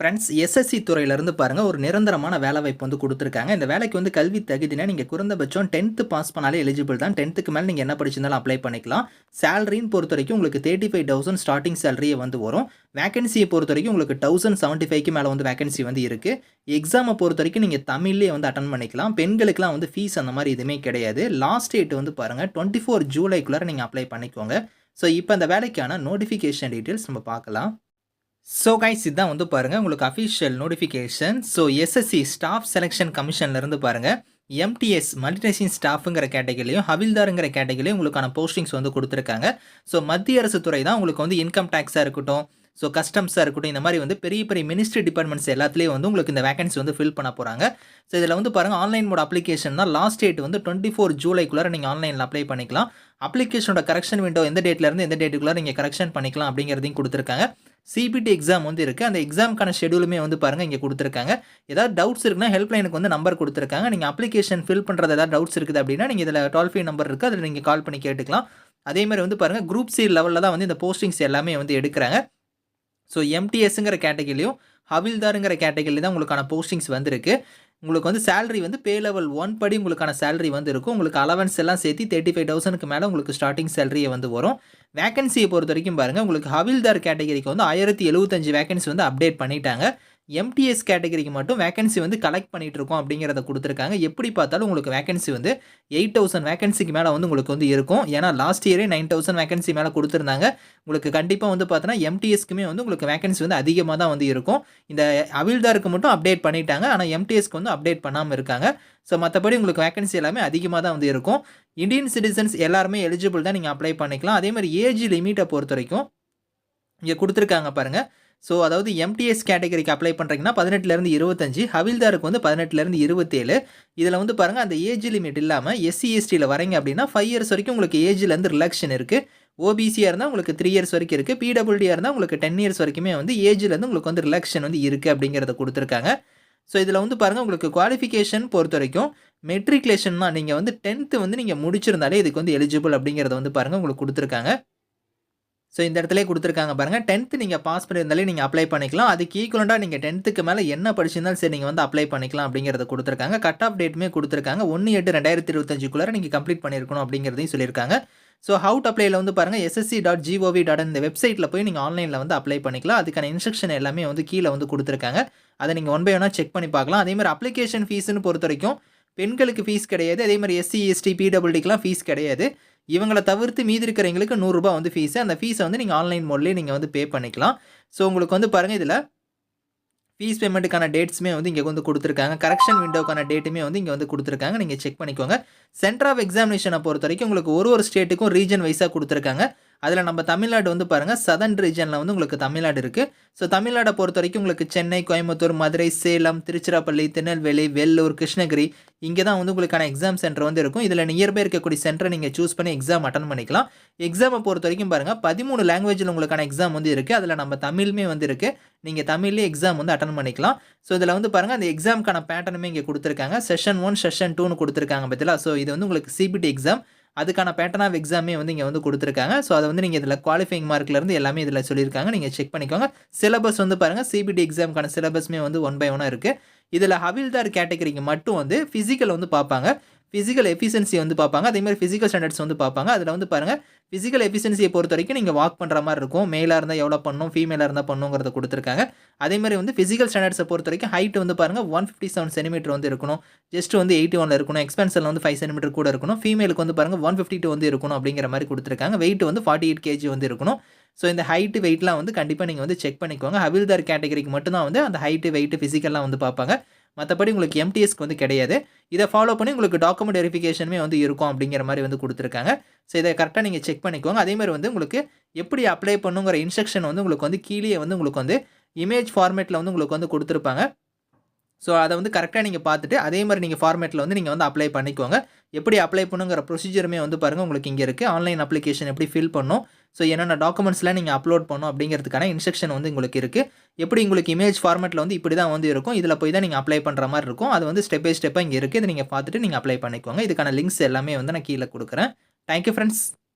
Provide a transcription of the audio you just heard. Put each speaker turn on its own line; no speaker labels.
Friends SSC துறையிலேருந்து பாருங்கள் ஒரு நிரந்தரமான வேலை வாய்ப்பு வந்து கொடுத்துருக்காங்க. இந்த வேலைக்கு வந்து கல்வி தகுதினா நீங்கள் குறைந்தபட்சம் டென்த்து பாஸ் பண்ணாலே எலிஜிபிள் தான். டென்த்துக்கு மேலே நீங்கள் என்ன படிச்சிருந்தாலும் அப்ளை பண்ணிக்கலாம். சேலரின்னு பொறுத்த வரைக்கும் உங்களுக்கு தேர்ட்டி ஃபைவ் தௌசண்ட் ஸ்டார்டிங் சேலரியே வந்து வரும். வேகன்சியை பொறுத்த வரைக்கும் உங்களுக்கு தௌசண்ட் செவன்ட்டி ஃபைவ்க்கு மேலே வந்து வேகன்சி வந்து இருக்குது எக்ஸாமை பொறுத்த வரைக்கும் நீங்கள் தமிழ்லேயே வந்து அட்டன் பண்ணிக்கலாம். பெண்களுக்குலாம் வந்து ஃபீஸ் அந்த மாதிரி எதுவுமே கிடையாது. லாஸ்ட் டேட் வந்து பாருங்கள் டுவெண்ட்டி ஃபோர் ஜூலைக்குள்ளே நீங்கள் அப்ளை பண்ணிக்கோங்க. ஸோ இப்போ அந்த வேலைக்கான நோட்டிஃபிகேஷன் டீட்டெயில்ஸ் நம்ம பார்க்கலாம். ஸோ கைஸ் இதுதான் வந்து பாருங்கள் உங்களுக்கு official notification so SSC staff selection கமிஷன்லேருந்து பாருங்கள் எம்டிஎஸ் மல்டிநேஷனல் ஸ்டாஃபுங்கிற கேட்டகரிலையும் ஹவில்தாருங்கிற கேட்டகரிலையும் உங்களுக்கான போஸ்டிங்ஸ் வந்து கொடுத்துருக்காங்க. ஸோ மத்திய அரசு துறை தான் உங்களுக்கு வந்து இன்கம் டேக்ஸாக இருக்கட்டும் ஸோ கஸ்டம்ஸாக இருக்கட்டும் இந்த மாதிரி வந்து பெரிய பெரிய மினிஸ்ட்ரி டிபார்ட்மெண்ட்ஸ் எல்லாத்துலேயும் வந்து உங்களுக்கு இந்த வேகன்சி வந்து ஃபில் பண்ண போகிறாங்க ஸோ இதில் வந்து பாருங்கள் ஆன்லைன் மோட் அப்ளிகேஷன் தான் லாஸ்ட் டேட் வந்து டுவெண்ட்டி ஃபோர் ஜூலைக்குள்ளே நீங்கள் ஆன்லைனில் அப்ளை பண்ணிக்கலாம். அப்ளிகேஷனோட கரெக்ஷன் விண்டோ எந்த டேட்லேருந்து எந்த டேட்டுக்குள்ளே நீங்கள் கரெக்ஷன் பண்ணிக்கலாம் அப்படிங்கிறதையும் கொடுத்துருக்காங்க. சிபிடி எக்ஸாம் வந்து இருக்குது அந்த எக்ஸாமுக்கான ஷெடியூலுமே வந்து பாருங்கள் இங்கே கொடுத்துருக்காங்க. ஏதாவது டவுட்ஸ் இருக்குன்னா ஹெல்ப்லைனுக்கு வந்து நம்பர் கொடுத்துருக்காங்க. நீங்கள் அப்ளிகேஷன் ஃபில் பண்ணுறது ஏதாவது டவுட்ஸ் இருக்குது அப்படின்னா நீங்கள் இதில் டோல் ஃப்ரீ நம்பர் இருக்குது அதில் நீங்கள் கால் பண்ணி கேட்டுக்கலாம். அதே மாதிரி வந்து பாருங்கள் குரூப் சி லெவலில் தான் வந்து இந்த போஸ்டிங்ஸ் எல்லாமே வந்து எடுக்கிறாங்க. ஸோ எம்டிஎஸ்ங்கிற கேட்டகிரிலையும் ஹவில்தாருங்கிற கேட்டகிரியில் தான் உங்களுக்கான போஸ்டிங்ஸ் வந்திருக்கு. உங்களுக்கு வந்து சேலரி வந்து பே லெவல் ஒன் படி உங்களுக்கான சேலரி வந்து இருக்கும். உங்களுக்கு அலவன்ஸ் எல்லாம் சேர்த்து தேர்ட்டி ஃபைவ் தௌசண்ட்க்கு மேலே உங்களுக்கு ஸ்டார்டிங் சேலரியை வந்து வரும். வேகன்சியை பொறுத்த வரைக்கும் பாருங்கள் உங்களுக்கு ஹவில்தார் கேட்டகரிக்கு வந்து ஆயிரத்தி எழுபத்தஞ்சு வேகன்சி வந்து அப்டேட் பண்ணிட்டாங்க. எம்டிஎஸ் கேட்டகரிக்கு மட்டும் வேகன்சி வந்து கலெக்ட் பண்ணிகிட்டு இருக்கோம் அப்படிங்கிறத கொடுத்துருக்காங்க. எப்படி பார்த்தாலும் உங்களுக்கு வேகன்சி வந்து எயிட் தௌசண்ட் வேகன்சிக்கு மேலே வந்து உங்களுக்கு வந்து இருக்கும். ஏன்னா லாஸ்ட் இயரே நைன் தௌசண்ட் வேகன்சி மேலே கொடுத்துருந்தாங்க. உங்களுக்கு கண்டிப்பாக வந்து பார்த்தோன்னா எம்டிஎஸ்க்குமே வந்து உங்களுக்கு வேகன்சி வந்து அதிகமாக தான் வந்து இருக்கும். இந்த அவில்தாருக்கு மட்டும் அப்டேட் பண்ணிட்டாங்க. ஆனால் எம்டிஎஸ்க்கு வந்து அப்டேட் பண்ணாமல் இருக்காங்க. ஸோ மற்றபடி உங்களுக்கு வேகன்சி எல்லாமே அதிகமாக தான் வந்து இருக்கும். இந்தியன் சிட்டிசன்ஸ் எல்லாருமே எலிஜிபிள் தான் நீங்கள் அப்ளை பண்ணிக்கலாம். அதே மாதிரி ஏஜ் லிமிட்டை பொறுத்த வரைக்கும் இங்கே கொடுத்துருக்காங்க பாருங்கள் ஸோ அதாவது எம்டிஎஸ் கேட்டகரிக்கு அப்ளை பண்ணுறீங்கன்னா பதினெட்டுலேருந்து இருபத்தஞ்சு ஹவில்தாருக்கு வந்து பதினெட்டுலேருந்து இருபத்தேழு. இதில் வந்து பாருங்கள் அந்த ஏஜ் லிமிட் இல்லாமல் எஸ்சி எஸ்டியில் வரீங்க அப்படின்னா ஃபைவ் இயர்ஸ் வரைக்கும் உங்களுக்கு ஏஜ்லேருந்து ரிலாக்ஷன் இருக்குது ஓபிசியாக இருந்தால் உங்களுக்கு த்ரீ இயர்ஸ் வரைக்கும் இருக்குது பிடபிள்டியாக இருந்தால் உங்களுக்கு டென் இயர்ஸ் வரைக்குமே வந்து ஏஜ்லேருந்து உங்களுக்கு வந்து ரிலாக்ஷன் வந்து இருக்குது அப்படிங்கிறத கொடுத்துருக்காங்க. ஸோ இதில் வந்து பாருங்கள் உங்களுக்கு குவாலிஃபிகேஷன் பொறுத்த வரைக்கும் மெட்ரிகுலேஷன் தான் நீங்கள் வந்து டென்த்து வந்து நீங்கள் முடிச்சிருந்தாலே இதுக்கு வந்து எலிஜிபிள் அப்படிங்கிறத வந்து பாருங்கள் உங்களுக்கு கொடுத்துருக்காங்க. ஸோ இந்த இடத்துல கொடுத்துருக்காங்க பாருங்கள் டென்த்து நீங்கள் பாஸ் பண்ணியிருந்தாலே நீங்கள் அப்ளை பண்ணிக்கலாம். அதுக்கு ஈக்குவலண்டாக நீங்கள் டென்த்துக்கு மேலே என்ன படிச்சிருந்தாலும் சரி நீங்கள் வந்து அப்ளை பண்ணிக்கலாம் அப்படிங்கிறத கொடுத்துருக்காங்க. கட் ஆஃப் டேட்டுமே கொடுத்துருக்காங்க. ஒன்று எட்டு ரெண்டாயிரத்தி இருபத்தஞ்சுக்குள்ளே நீங்கள் கம்ப்ளீட் பண்ணியிருக்கணும் அப்படிங்கிறதையும் சொல்லியிருக்காங்க. ஸோ ஹவுட் அப்ளைல வந்து பாருங்கள் எஸ்எஸ்சி டாட் ஜிஓவி டாட் இந்த வெப்சைட்டில் போய் நீங்கள் ஆன்லைனில் வந்து அப்ளை பண்ணிக்கலாம். அதுக்கான இன்ஸ்ட்ரக்ஷன் எல்லாமே வந்து கீழே வந்து கொடுத்துருக்காங்க. அதை நீங்கள் ஒன் பை ஒன்னாக செக் பண்ணி பார்க்கலாம். அதேமாதிரி அப்ளிகேஷன் ஃபீஸ்னு பொறுத்த வரைக்கும் பெண்களுக்கு ஃபீஸ் கிடையாது. அதே மாதிரி எஸ்சி எஸ்டி பிடபிள்டிக்கெலாம் ஃபீஸ் கிடையாது. இவங்களை தவிர்த்து மீதி இருக்கிறவங்களுக்கு நூறுரூபா வந்து ஃபீஸு அந்த ஃபீஸை வந்து நீங்கள் ஆன்லைன் மோட்லேயே நீங்கள் வந்து பே பண்ணிக்கலாம். ஸோ உங்களுக்கு வந்து பாருங்கள் இதில் ஃபீஸ் பேமெண்ட்டுக்கான டேட்ஸுமே வந்து இங்கே வந்து கொடுத்துருக்காங்க. கரெக்ஷன் விண்டோக்கான டேட்டுமே வந்து இங்கே வந்து கொடுத்துருக்காங்க. நீங்கள் செக் பண்ணிக்கோங்க. சென்டர் ஆஃப் எக்ஸாமினேஷனை பொறுத்த வரைக்கும் உங்களுக்கு ஒரு ஒரு ஸ்டேட்டுக்கும் ரீஜன் வைஸாக கொடுத்துருக்காங்க. அதில் நம்ம தமிழ்நாடு வந்து பாருங்கள் சதன் ரீஜனில் வந்து உங்களுக்கு தமிழ்நாடு இருக்குது ஸோ தமிழ்நாடை பொறுத்த வரைக்கும் உங்களுக்கு சென்னை கோயம்புத்தூர் மதுரை சேலம் திருச்சிராப்பள்ளி திருநெல்வேலி வெள்ளூர் கிருஷ்ணகிரி இங்கே தான் வந்து உங்களுக்கான எக்ஸாம் சென்டர் வந்து இருக்கும். இதில் நியர்பை இருக்கக்கூடிய சென்டரை நீங்கள் சூஸ் பண்ணி எக்ஸாம் அட்டன் பண்ணிக்கலாம். எக்ஸாமை பொறுத்த வரைக்கும் பாருங்கள் பதிமூணு லாங்குவேஜில் உங்களுக்கான எக்ஸாம் வந்து இருக்குது அதில் நம்ம தமிழுமே வந்து இருக்குது நீங்கள் தமிழ்லேயே எக்ஸாம் வந்து அட்டன் பண்ணிக்கலாம். ஸோ இதில் வந்து பாருங்கள் அந்த எக்ஸாமுக்கான பேட்டர்னுமே இங்கே கொடுத்துருக்காங்க. செஷன் ஒன் செஷன் டூன்னு கொடுத்துருக்காங்க பார்த்தீங்களா ஸோ இது வந்து உங்களுக்கு சிபிடி எக்ஸாம் அதுக்கான பேட்டர்ன் ஆஃப் எக்ஸாமே வந்து இங்கே வந்து கொடுத்துருக்காங்க. ஸோ அதை வந்து நீங்கள் இதில் குவாலிஃபைங் மார்க்லேருந்து எல்லாமே இதில் சொல்லியிருக்காங்க. நீங்கள் செக் பண்ணிக்கோங்க. சிலபஸ் வந்து பாருங்கள் சிபிடி எக்ஸாமுக்கான சிலபஸ்மே வந்து ஒன் பை ஒன்னாக இருக்குது இதில் ஹவில்தார் கேட்டகரிக்கு மட்டும் வந்து ஃபிசிக்கல் வந்து பார்ப்பாங்க. ஃபிசிக்கல் எஃபிஷியன்சி வந்து பார்ப்பாங்க. அதே மாதிரி ஃபிசிக்கல் ஸ்டாண்டர்ட்ஸ் வந்து பார்ப்பாங்க. அதில் வந்து பாருங்கள் ஃபிசிக்கல் எஃபிஷியன்சியை பொறுத்த வரைக்கும் நீங்கள் வாக் பண்ணுற மாதிரி இருக்கும். மேலாக இருந்தால் எவ்வளோ பண்ணும் ஃபீமேலாக இருந்தால் பண்ணுங்கிறத கொடுத்துருக்காங்க. அதே மாதிரி வந்து ஃபிசிக்கல் ஸ்டாண்டர்ட்ஸை பொறுத்த வரைக்கும் ஹைட் வந்து பாருங்கள் ஒன் ஃபிஃப்டி செவன் சென்டிமீட்டர் வந்து இருக்கணும். ஜஸ்ட் வந்து எயிட்டி ஒனில் இருக்கணும். எக்ஸ்பென்சில் வந்து ஃபைவ் சென்டிமீட்டர் கூட இருக்கணும். ஃபீமேலுக்கு வந்து பாருங்கள் ஒன் ஃபிஃப்டி டூ வந்து இருக்கணும் அப்படிங்கிற மாதிரி கொடுத்துருக்காங்க. வெயிட் வந்து ஃபார்ட்டி எயிட் கேஜி வந்து இருக்கணும். ஸோ இந்த ஹைட்டு வெயிட்லாம் வந்து கண்டிப்பாக நீங்கள் வந்து செக் பண்ணிக்கோங்க. ஹவில்தார் கேட்டகரிக்கு மட்டும்தான் வந்து அந்த ஹைட்டு வெயிட்டு ஃபிசிக்கல்லாம் வந்து பார்ப்பாங்க. மற்றபடி உங்களுக்கு எம்டிஎஸ்க்கு வந்து கிடையாது. இதை ஃபாலோ பண்ணி உங்களுக்கு டாக்குமெண்ட் வெரிஃபிகேஷனுமே வந்து இருக்கும் அப்படிங்கிற மாதிரி வந்து கொடுத்துருக்காங்க. ஸோ இதை கரெக்டாக நீங்கள் செக் பண்ணிக்கோங்க. அதே மாதிரி வந்து உங்களுக்கு எப்படி அப்ளை பண்ணுங்கிற இன்ஸ்ட்ரக்ஷன் வந்து உங்களுக்கு வந்து கீழே வந்து உங்களுக்கு வந்து இமேஜ் ஃபார்மேட்டில் வந்து உங்களுக்கு வந்து கொடுத்துருப்பாங்க. ஸோ அதை வந்து கரெக்டாக நீங்கள் பார்த்துட்டு அதே மாதிரி நீங்கள் ஃபார்மேட்டில் வந்து நீங்கள் வந்து அப்ளை பண்ணிக்கோங்க. எப்படி அப்ளை பண்ணுங்கிற ப்ரொசீஜருமே வந்து பாருங்கள் உங்களுக்கு இங்கே இருக்குது ஆன்லைன் அப்ளிகேஷன் எப்படி ஃபில் பண்ணும்? ஸோ என்னென்ன டாக்குமெண்ட்ஸ்லாம் நீங்கள் அப்லோட் பண்ணும் அப்படிங்கிறதுக்கான இன்ஸ்ட்ரக்ஷன் வந்து உங்களுக்கு இருக்குது எப்படி உங்களுக்கு இமேஜ் ஃபார்மேட்டில் வந்து இப்படி தான் வந்து இருக்கும். இதில் போய் தான் நீங்கள் அப்ளை பண்ணுற மாதிரி இருக்கும். அது வந்து ஸ்டெப் பை ஸ்டெப்பாக இங்கே இருக்குது இதை நீங்கள் பார்த்துட்டு நீங்கள் அப்ளை பண்ணிக்கோங்க. இதுக்கான லிங்க்ஸ் எல்லாமே வந்து நான் கீழே கொடுக்குறேன். Thank you friends